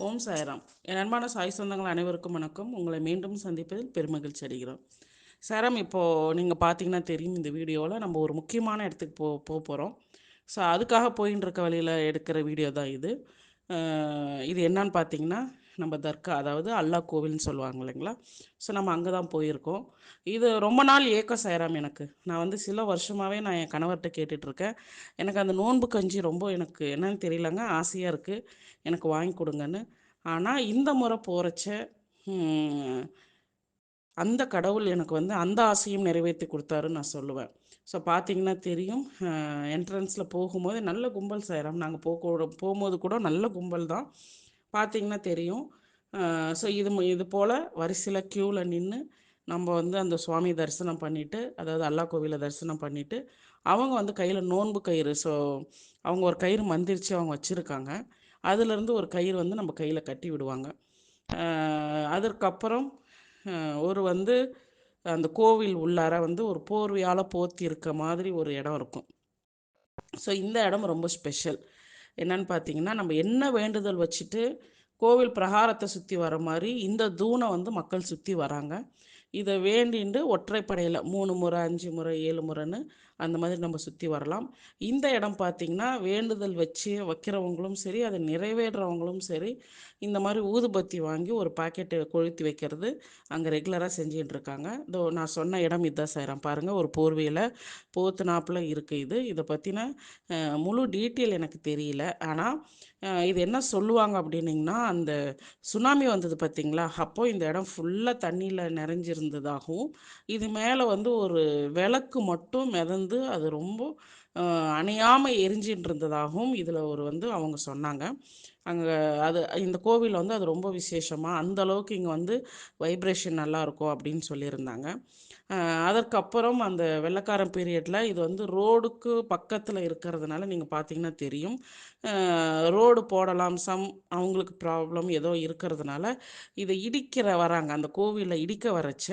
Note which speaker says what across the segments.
Speaker 1: ஓம் சாய்ராம். என் அன்பான சாய் சொந்தங்கள் அனைவருக்கும் வணக்கம். உங்களை மீண்டும் சந்திப்பதில் பெருமகிழ்ச்சி அடைகிறோம். சாரம் இப்போது நீங்கள் பார்த்தீங்கன்னா தெரியும் இந்த வீடியோவில் நம்ம ஒரு முக்கியமான இடத்துக்கு போ போக போகிறோம் ஸோ அதுக்காக போயின்னு இருக்க வழியில் எடுக்கிற வீடியோ தான் இது இது என்னன்னு பார்த்தீங்கன்னா நம்ம தர்கா அதாவது அல்லாஹ் கோவில்னு சொல்லுவாங்க இல்லைங்களா? ஸோ நம்ம அங்கே தான் போயிருக்கோம். இது ரொம்ப நாள் ஏக்கம் சேராம் எனக்கு. நான் வந்து சில வருஷமாகவே நான் என் கணவர்கிட்ட கேட்டுட்ருக்கேன். எனக்கு அந்த நோன்பு கஞ்சி ரொம்ப எனக்கு என்னன்னு தெரியலங்க ஆசையாக இருக்குது எனக்கு வாங்கி கொடுங்கன்னு. ஆனால் இந்த முறை போகிறச்ச அந்த கடவுள் எனக்கு வந்து அந்த ஆசையும் நிறைவேற்றி கொடுத்தாருன்னு நான் சொல்லுவேன். ஸோ பார்த்தீங்கன்னா தெரியும் என்ட்ரன்ஸில் போகும்போது நல்ல கும்பல் சேரம் நாங்கள் போக போகும்போது கூட நல்ல கும்பல் தான். பார்த்தீங்கன்னா தெரியும். ஸோ இது இது போல் வரிசையில் க்யூவில் நின்று நம்ம வந்து அந்த சுவாமி தரிசனம் பண்ணிவிட்டு அதாவது அல்லா கோவிலை தரிசனம் பண்ணிவிட்டு அவங்க வந்து கையில் நோன்பு கயிறு ஸோ அவங்க ஒரு கயிறு மந்திரிச்சு அவங்க வச்சுருக்காங்க. அதுலேருந்து ஒரு கயிறு வந்து நம்ம கையில் கட்டி விடுவாங்க. அதற்கப்புறம் ஒரு வந்து அந்த கோவில் உள்ளார வந்து ஒரு போர்வையால் போத்தி இருக்க மாதிரி ஒரு இடம் இருக்கும். ஸோ இந்த இடம் ரொம்ப ஸ்பெஷல் என்னன்னு பார்த்தீங்கன்னா நம்ம என்ன வேண்டுதல் வச்சுட்டு கோவில் பிரகாரத்தை சுற்றி வர மாதிரி இந்த தூணை வந்து மக்கள் சுற்றி வராங்க. இதை வேண்டிண்டு ஒற்றைப்படையில் மூணு முறை அஞ்சு முறை ஏழு முறைன்னு அந்த மாதிரி நம்ம சுற்றி வரலாம். இந்த இடம் பார்த்திங்கன்னா வேண்டுதல் வச்சு வைக்கிறவங்களும் சரி அதை நிறைவேறுறவங்களும் சரி இந்த மாதிரி ஊதுபத்தி வாங்கி ஒரு பாக்கெட்டு கொளுத்தி வைக்கிறது அங்கே ரெகுலராக செஞ்சுட்டு இருக்காங்க. இதோ நான் சொன்ன இடம் இதுதான் செய்கிறேன் பாருங்கள் ஒரு போர்வையில் போத்து நாப்பில் இருக்குது இது இதை பற்றின முழு டீட்டெயில் எனக்கு தெரியல. ஆனால் இது என்ன சொல்லுவாங்க அப்படின்னிங்கன்னா அந்த சுனாமி வந்தது பார்த்திங்களா அப்போது இந்த இடம் ஃபுல்லாக தண்ணியில் நிறைஞ்சிருந்ததாகவும் இது மேலே வந்து ஒரு விளக்கு மட்டும் மிதந்து அது ரொம்ப அணையாமல் எரிஞ்சின்னு இருந்ததாகவும் இதில் ஒரு வந்து அவங்க சொன்னாங்க. அங்கே அது இந்த கோவில் வந்து அது ரொம்ப விசேஷமாக அந்த அளவுக்கு இங்கே வந்து வைப்ரேஷன் நல்லாயிருக்கும் அப்படின்னு சொல்லியிருந்தாங்க. அதற்கப்புறம் அந்த வெள்ளக்காரன் பீரியடில் இது வந்து ரோடுக்கு பக்கத்தில் இருக்கிறதுனால நீங்கள் பார்த்தீங்கன்னா தெரியும். ரோடு போடலாம் சம் அவங்களுக்கு ப்ராப்ளம் ஏதோ இருக்கிறதுனால இதை இடிக்கிற வராங்க. அந்த கோவிலில் இடிக்க வரச்ச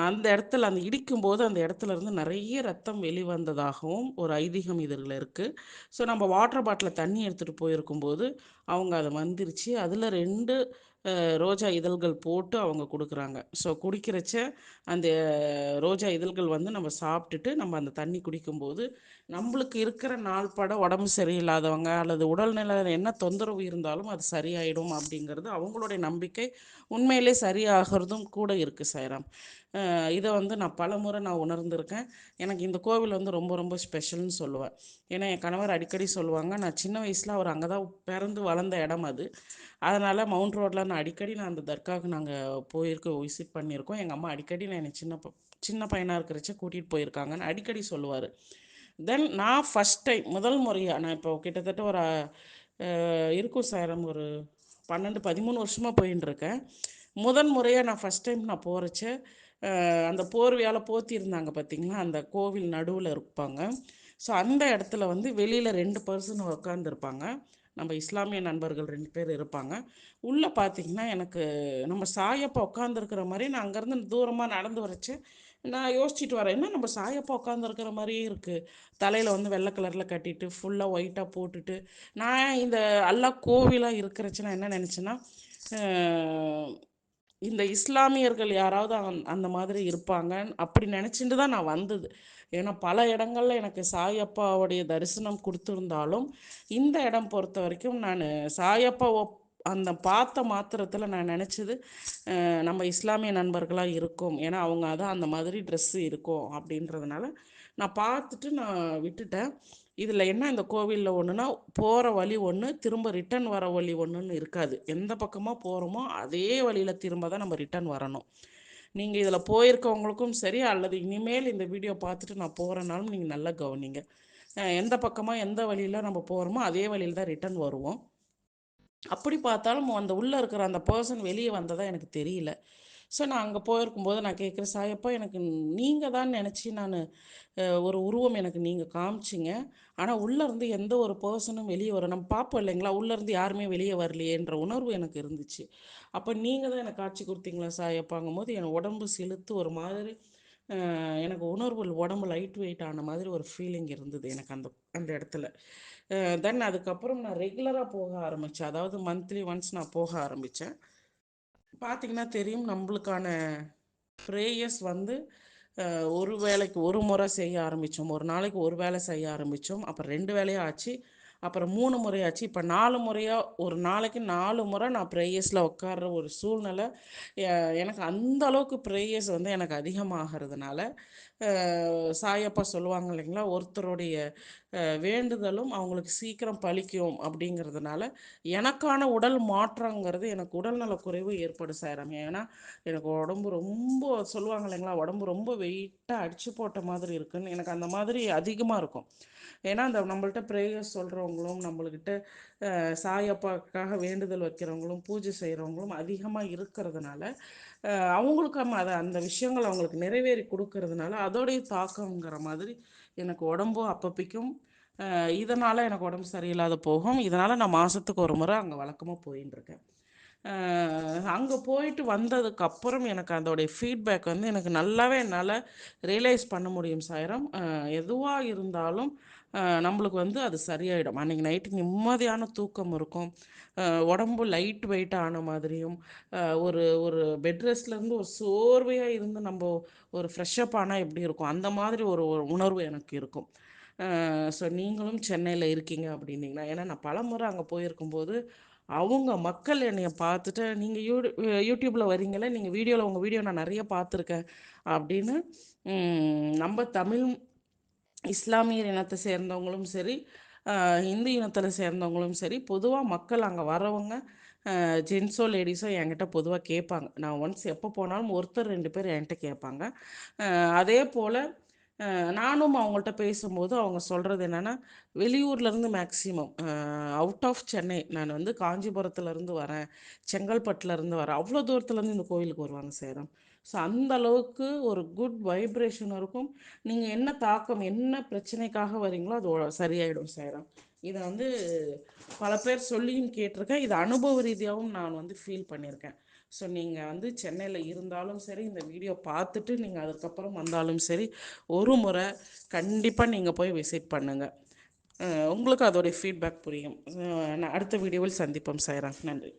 Speaker 1: அந்த இடத்துல அந்த இடிக்கும்போது அந்த இடத்துல இருந்து நிறைய ரத்தம் வெளிவந்ததாகவும் ஒரு ஐதீகம் இதில் இருக்குது ஸோ நம்ம வாட்டர் பாட்டிலில் தண்ணி எடுத்துகிட்டு போயிருக்கும்போது அவங்க அதை வந்துருச்சு அதில் ரெண்டு ரோஜா இதழ்கள் போட்டு அவங்க கொடுக்குறாங்க. ஸோ குடிக்கிறச்ச அந்த ரோஜா இதழ்கள் வந்து நம்ம சாப்பிட்டுட்டு நம்ம அந்த தண்ணி குடிக்கும்போது நம்மளுக்கு இருக்கிற நாள் பட உடம்பு சரியில்லாதவங்க அல்லது உடல்நிலை என்ன தொந்தரவு இருந்தாலும் அது சரியாயிடும் அப்படிங்கிறது அவங்களுடைய நம்பிக்கை உண்மையிலே சரியாகிறதும் கூட இருக்குது சைராம் இதை வந்து நான் பல முறை நான் உணர்ந்திருக்கேன். எனக்கு இந்த கோவில் வந்து ரொம்ப ரொம்ப ஸ்பெஷல்னு சொல்லுவேன். ஏன்னா என் கணவர் அடிக்கடி சொல்லுவாங்க நான் சின்ன வயசில் அவர் அங்கே தான் பிறந்து வளர்ந்த இடம் அது. அதனால் மவுண்ட் ரோட்டில் நான் அடிக்கடி நான் அந்த தர்காவுக்கு நாங்கள் போயிருக்க விசிட் பண்ணியிருக்கோம். எங்கள் அம்மா அடிக்கடி நான் என்னை சின்ன சின்ன பையனாக இருக்கிறச்ச கூட்டிகிட்டு போயிருக்காங்கன்னு அடிக்கடி சொல்லுவார். தென் நான் ஃபஸ்ட் டைம் முதல் முறையாக நான் இப்போ கிட்டத்தட்ட ஒரு இருக்கும் சாரம் ஒரு பன்னெண்டு பதிமூணு வருஷமாக போயின்னு இருக்கேன் முதன் முறையாக நான் ஃபஸ்ட் டைம் நான் போகிறச்ச அந்த போர்வையால் போத்தியிருந்தாங்க பார்த்திங்களா அந்த கோவில் நடுவில் இருப்பாங்க. ஸோ அந்த இடத்துல வந்து வெளியில் ரெண்டு பர்சன் உட்காந்துருப்பாங்க நம்ம இஸ்லாமிய நண்பர்கள் ரெண்டு பேர் இருப்பாங்க. உள்ளே பார்த்திங்கன்னா எனக்கு நம்ம சாயப்பா உட்காந்துருக்கிற மாதிரி நான் அங்கேருந்து தூரமாக நடந்து வரைச்சு நான் யோசிச்சுட்டு வரேன் என்ன நம்ம சாயப்பா உட்காந்துருக்கிற மாதிரியே இருக்குது தலையில் வந்து வெள்ளை கலரில் கட்டிட்டு ஃபுல்லாக ஒயிட்டாக போட்டுட்டு நான் இந்த எல்லா கோவிலாக இருக்கிறச்சு நான் என்ன நினச்சேன்னா இந்த இஸ்லாமியர்கள் யாராவது அந்த மாதிரி இருப்பாங்க அப்படி நினச்சிட்டு தான் நான் வந்தது. ஏன்னா பல இடங்களில் எனக்கு சாயப்பாவுடைய தரிசனம் கொடுத்துருந்தாலும் இந்த இடம் பொறுத்த வரைக்கும் நான் சாயப்பாவை அந்த பார்த்த மாத்திரத்தில் நான் நினச்சது நம்ம இஸ்லாமிய நண்பர்களாக இருக்கும். ஏன்னா அவங்க அதான் அந்த மாதிரி ட்ரெஸ்ஸு இருக்கும் அப்படின்றதுனால நான் பார்த்துட்டு நான் விட்டுட்டேன். இதில் என்ன இந்த கோவிலில் ஒன்றுனா போகிற வழி ஒன்று திரும்ப ரிட்டன் வர வழி ஒன்றுன்னு இருக்காது. எந்த பக்கமாக போகிறோமோ அதே வழியில் திரும்ப தான் நம்ம ரிட்டர்ன் வரணும். நீங்கள் இதில் போயிருக்கவங்களுக்கும் சரி அல்லது இனிமேல் இந்த வீடியோ பார்த்துட்டு நான் போகிறனாலும் நீங்கள் நல்லா கவனிங்க. எந்த பக்கமாக எந்த வழியில் நம்ம போகிறோமோ அதே வழியில் தான் ரிட்டன் வருவோம். அப்படி பார்த்தாலும் அந்த உள்ளே இருக்கிற அந்த பர்சன் வெளியே வந்ததாக எனக்கு தெரியல. ஸோ நான் அங்கே போயிருக்கும்போது நான் கேட்குறேன் சாயப்பா எனக்கு நீங்கள் தான் நினச்சி நான் ஒரு உருவம் எனக்கு நீங்கள் காமிச்சிங்க. ஆனால் உள்ளேருந்து எந்த ஒரு பர்சனும் வெளியே வரும் நம்ம பார்ப்போம் இல்லைங்களா? உள்ளேருந்து யாருமே வெளியே வரலையேன்ற உணர்வு எனக்கு இருந்துச்சு. அப்போ நீங்கள் தான் எனக்கு காட்சி கொடுத்தீங்களா சாயப்பாங்கும் போது என் உடம்பு செலுத்து ஒரு மாதிரி எனக்கு உணர்வுகள் உடம்பு லைட் வெயிட் ஆன மாதிரி ஒரு ஃபீலிங் இருந்தது எனக்கு அந்த அந்த இடத்துல. தென் அதுக்கப்புறம் நான் ரெகுலராக போக ஆரம்பித்தேன் அதாவது மந்த்லி ஒன்ஸ் நான் போக ஆரம்பித்தேன் பார்த்திங்கன்னா தெரியும் நம்மளுக்கான ப்ரேயர்ஸ் வந்து ஒரு வேலைக்கு ஒரு முறை செய்ய ஆரம்பித்தோம் ஒரு நாளைக்கு ஒரு வேலை செய்ய ஆரம்பித்தோம் அப்புறம் ரெண்டு வேலையாக ஆச்சு. அப்புறம் மூணு முறையாச்சு இப்போ நாலு முறையாக ஒரு நாளைக்கு நாலு முறை நான் ப்ரேயர்ஸில் உட்கார்ற ஒரு சூழ்நிலை எனக்கு அந்த அளவுக்கு ப்ரேயர்ஸ் வந்து எனக்கு அதிகமாகிறதுனால சாயப்பா சொல்லுவாங்க இல்லைங்களா? ஒருத்தருடைய வேண்டுதலும் அவங்களுக்கு சீக்கிரம் பழிக்கும் அப்படிங்கிறதுனால எனக்கான உடல் மாற்றங்கிறது எனக்கு உடல்நல குறைவு ஏற்படும் சார். ஏன்னா எனக்கு உடம்பு ரொம்ப சொல்லுவாங்க இல்லைங்களா? உடம்பு ரொம்ப வெயிட்டாக அடிச்சு போட்ட மாதிரி இருக்குன்னு எனக்கு அந்த மாதிரி அதிகமாக இருக்கும். ஏன்னா அந்த நம்மள்ட்ட ப்ரேயர்ஸ் சொல்கிறவங்களும் நம்மள்கிட்ட சாயப்பாக்காக வேண்டுதல் வைக்கிறவங்களும் பூஜை செய்கிறவங்களும் அதிகமாக இருக்கிறதுனால அவங்களுக்கும் அதை அந்த விஷயங்கள் அவங்களுக்கு நிறைவேறி கொடுக்கறதுனால அதோடைய தாக்கங்கிற மாதிரி எனக்கு உடம்பும் அப்பப்பிக்கும். இதனால் எனக்கு உடம்பு சரியில்லாத போகும். இதனால் நான் மாதத்துக்கு ஒரு முறை அங்கே வழக்கமாக போயின்னு இருக்கேன் அங்கே போயிட்டு வந்ததுக்கப்புறம் எனக்கு அதோடைய ஃபீட்பேக் வந்து எனக்கு நல்லாவே என்னால் ரியலைஸ் பண்ண முடியும் சாயிரம். எதுவாக இருந்தாலும் நம்மளுக்கு வந்து அது சரியாயிடும். அன்றைக்கி நைட்டு நிம்மதியான தூக்கம் இருக்கும். உடம்பு லைட் வெயிட் ஆன மாதிரியும் ஒரு ஒரு பெட் ரெஸ்ட்லேருந்து ஒரு சோர்வையாக இருந்து நம்ம ஒரு ஃப்ரெஷ்அப் ஆனால் எப்படி இருக்கும்? அந்த மாதிரி ஒரு உணர்வு எனக்கு இருக்கும். ஸோ நீங்களும் சென்னையில் இருக்கீங்க அப்படின்னீங்கன்னா ஏன்னா நான் பல முறை அங்கே போயிருக்கும்போது அவங்க மக்கள் என்னைய பார்த்துட்டு நீங்கள் யூ யூடியூப்பில் வரீங்களே நீங்கள் வீடியோவில் உங்கள் வீடியோ நான் நிறைய பார்த்துருக்கேன். அப்படின்னு நம்ம தமிழ் இஸ்லாமியர் இனத்தை சேர்ந்தவங்களும் சரி இந்து இனத்தில் சேர்ந்தவங்களும் சரி பொதுவாக மக்கள் அங்கே வரவங்க ஜென்ஸோ லேடிஸோ என்கிட்ட பொதுவாக கேட்பாங்க. நான் ஒன்ஸ் எப்போ போனாலும் ஒருத்தர் ரெண்டு பேர் என்கிட்ட கேட்பாங்க. அதே போல் நானும் அவங்கள்ட்ட பேசும்போது அவங்க சொல்கிறது என்னென்னா வெளியூர்லேருந்து மேக்ஸிமம் அவுட் ஆஃப் சென்னை. நான் வந்து காஞ்சிபுரத்துலேருந்து வரேன் செங்கல்பட்டுலேருந்து வரேன். அவ்வளோ தூரத்துலேருந்து இந்த கோயிலுக்கு வருவாங்க சேரம் ஸோ அந்த அளவுக்கு ஒரு குட் வைப்ரேஷன் இருக்கும். நீங்கள் என்ன தாக்கம் என்ன பிரச்சனைக்காக வரீங்களோ அது சரியாயிடும் சேரம் இதை வந்து பல பேர் சொல்லியும் கேட்டிருக்கேன். இது அனுபவ ரீதியாகவும் நான் வந்து ஃபீல் பண்ணியிருக்கேன். ஸோ நீங்கள் வந்து சென்னையில் இருந்தாலும் சரி இந்த வீடியோ பார்த்துட்டு நீங்கள் அதுக்கப்புறம் வந்தாலும் சரி ஒரு முறை கண்டிப்பாக நீங்கள் போய் விசிட் பண்ணுங்கள் உங்களுக்கு அதோடைய ஃபீட்பேக் புரியும். நான் அடுத்த வீடியோவில் சந்திப்போம். சாய்ராம். நன்றி.